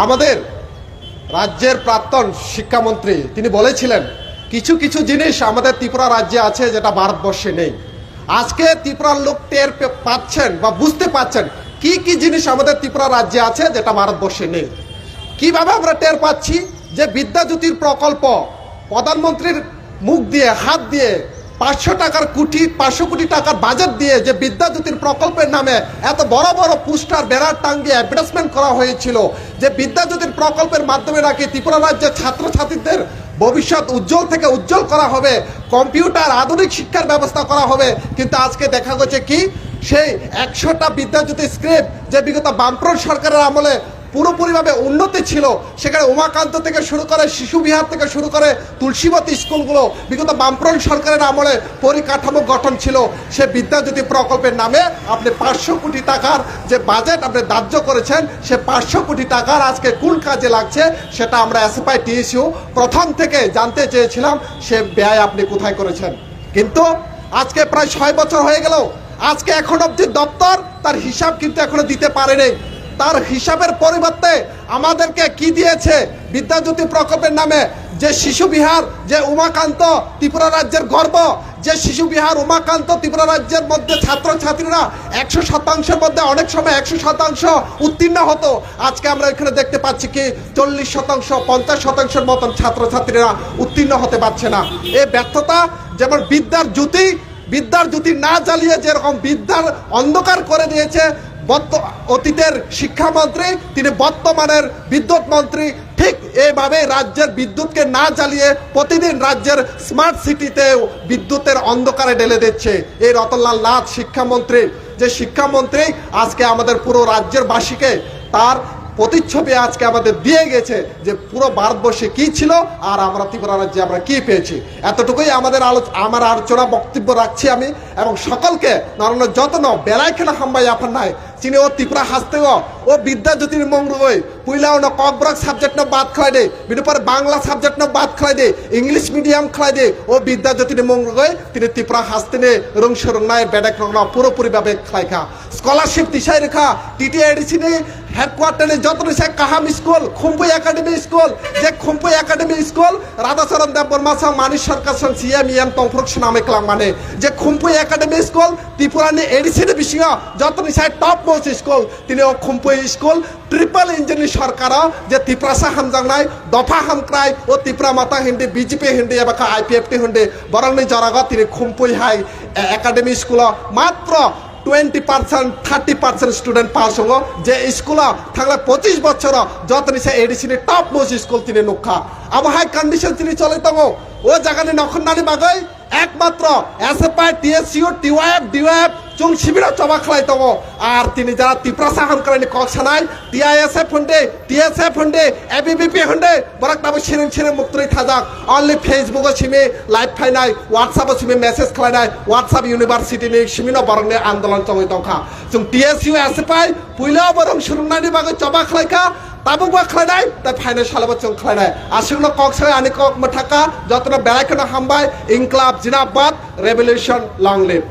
আমাদের রাজ্যের প্রাক্তন শিক্ষামন্ত্রী, তিনি বলেছিলেন, কিছু কিছু জিনিস আমাদের ত্রিপুরা রাজ্যে আছে যেটা ভারতবর্ষে নেই। আজকে ত্রিপুরার লোক টের পাচ্ছেন বা বুঝতে পাচ্ছেন কি কি জিনিস আমাদের ত্রিপুরা রাজ্যে আছে যেটা ভারতবর্ষে নেই। কীভাবে আমরা টের পাচ্ছি যে বিদ্যাজ্যোতির প্রকল্প প্রধানমন্ত্রীর মুখ দিয়ে, হাত দিয়ে পাঁচশো টাকার কোটি পাঁচশো কোটি টাকার বাজেট দিয়ে যে বিদ্যাজ্যোতির প্রকল্পের নামে এত বড় বড় পোস্টার বেড়ার টাঙ্গিয়ে অ্যাডভার্টাইজমেন্ট করা হয়েছিল, যে বিদ্যাজ্যোতির প্রকল্পের মাধ্যমে নাকি ত্রিপুরা রাজ্যের ছাত্রছাত্রীদের ভবিষ্যৎ উজ্জ্বল থেকে উজ্জ্বল করা হবে, কম্পিউটার, আধুনিক শিক্ষার ব্যবস্থা করা হবে, কিন্তু আজকে দেখা গেছে কি, সেই একশোটা বিদ্যাজ্যোতি স্ক্রিপ্ট যে বিগত বামফ্রন্ট সরকারের আমলে পুরোপুরিভাবে উন্নতি ছিল। সেখানে উমাকান্ত থেকে শুরু করে, শিশু বিহার থেকে শুরু করে তুলসীবতী স্কুলগুলো, বিগত বামফ্রন্ট সরকারের আমলে পরিকাঠামো গঠন ছিল। সে বিদ্যাজ্যোতি প্রকল্পের নামে আপনি পাঁচশো কোটি টাকার যে বাজেট আপনি ধার্য করেছেন, সে পাঁচশো কোটি টাকার আজকে কোন কাজে লাগছে, সেটা আমরা এসএফআই টিএসইউ প্রথম থেকে জানতে চেয়েছিলাম, সে ব্যয় আপনি কোথায় করেছেন। কিন্তু আজকে প্রায় ছয় বছর হয়ে গেল। আজকে এখন অব্দি দপ্তর তার হিসাব কিন্তু এখনও দিতে পারেনি। তার হিসাবের পরিবর্তে আমাদেরকে কি দিয়েছে? বিদ্যাজ্যোতি প্রকল্পের নামে যে শিশু বিহার, যে উমাকান্ত ত্রিপুরা রাজ্যের গর্ব, যে শিশু বিহার, উমাকান্ত ত্রিপুরা রাজ্যের মধ্যে ছাত্রছাত্রীরা একশো শতাংশের মধ্যে অনেক সময় একশো শতাংশ উত্তীর্ণ হতো। আজকে আমরা এখানে দেখতে পাচ্ছি কি চল্লিশ শতাংশ, পঞ্চাশ শতাংশের মতন ছাত্রছাত্রীরা উত্তীর্ণ হতে পারছে না। এই ব্যর্থতা যেমন বিদ্যার জ্যোতি বিদ্যার জ্যোতি না জ্বালিয়ে যেরকম বিদ্যার অন্ধকার করে দিয়েছে অতীতের শিক্ষামন্ত্রী, তিনি বর্তমানের বিদ্যুৎ মন্ত্রী। ঠিক এইভাবে রাজ্যের বিদ্যুৎকে না জ্বালিয়ে প্রতিদিন রাজ্যের স্মার্ট সিটিতে বিদ্যুতের অন্ধকারে ঢেলে দিচ্ছে এই রতনলাল নাথ শিক্ষামন্ত্রী। যে শিক্ষামন্ত্রী আজকে আমাদের পুরো রাজ্যের বাসীকে তার প্রতিচ্ছবি আজকে আমাদের দিয়ে গেছে যে পুরো ভারতবর্ষে কি ছিল আর আমরা ত্রিপুরা রাজ্যে আমরা কি পেয়েছি। এতটুকুই আমাদের আলোচ আমার আলোচনা বক্তব্য রাখছি আমি এবং সকলকে নারায়ণ যত্ন বেলায় খেলা হাম্বাই আপনার নাই। চিনি ও ত্রিপুরা হাসতেও, ও বিদ্যা জ্যোতির মঙ্গল পুইলাও না ককব্রক সাবজেক্ট না বাদ খাই দে বিনুপর বাংলা সাবজেক্ট না বাদ খাই দে, ইংলিশ মিডিয়াম খাই দে, ও বিদ্যা জ্যোতির মঙ্গল তিনি ত্রিপুরা হাসতেনে রং সরংনায় বেডাক রংনা পুরোপুরিভাবে খাইখা স্কলারশিপ দিশাই রেখা টিটি এডিসিনে হেডকোয়ার্টারে যত সে কাহাম স্কুল খুম্পুই একাডেমি স্কুল যে খুম্পুই একাডেমি স্কুল রাধাচরণ দেব বর্মা সং মানিস সরকার সং সিএম ইএম তংফ্রক নামে ক্লাম মানে। যে খুম্পুই একাডেমি স্কুল ত্রিপুরানি এডিসিনে বিষয়, যত নিশায় টপ মোস্ট স্কুল তিনি খুম্পুই স্কুল ট্রিপল ইঞ্জিনি সরকার যে ত্রিপুরাসা হামজাংনাই দফা হামক্রাই ও ত্রিপুরা মাতা হিন্দি বিজেপি হিন্দি এবার আইপিএফটি হিন্দি বরংনি জরাগ তিনি খুম্পুই হাই একাডেমি স্কুল মাত্র twenty percent thirty percent student pass হব যে স্কুল থাকলে পঁচিশ বছর যত নিচে এডিসিনি টপ মোস্ট স্কুল তিনি নক্ষা আবহাওয়ার কন্ডিশন তিনি চলে তঙ্গ ও জায়গানি নখন্নানি বাগৈ একমাত্র এসএফআই টিএসইউ টিওয়াইএফ ডিওয়াইএফ চুং শিবির চবা খেলাই আর তিনি যারা ত্রিপুরা সাহর করেন কসানাই টিআইএসএফ হন্ডে টিএসএফ হন্ডে এবিবিপি হন্ডে বরাক নাম সিরিং সিরিং মুক্তরি থাজাক অনলি ফেসবুক সিমে লাইভ ফাইনাই হোয়াটসঅ্যাপ সিমে মেসেজ খেলাইনাই হোয়াটসঅ্যাপ ইউনিভার্সিটিনি সিমিন বরংনি আন্দোলন চঙ্গই দোখা চুং টিএসইউ এসএফআই পুইলা বরং সুরুমনানি বাগে চবা খেলাইখা তাবুকবা খেলায় তাই ফাইনাল সালাবাদ চং খেলায় আশিগুলো কক্সবাজার আনি কক মঠাকা, যতটা বেড়াখানা হামবায়, ইনকলাব, জিনাবাদ, রেভলিউশন লং লিভ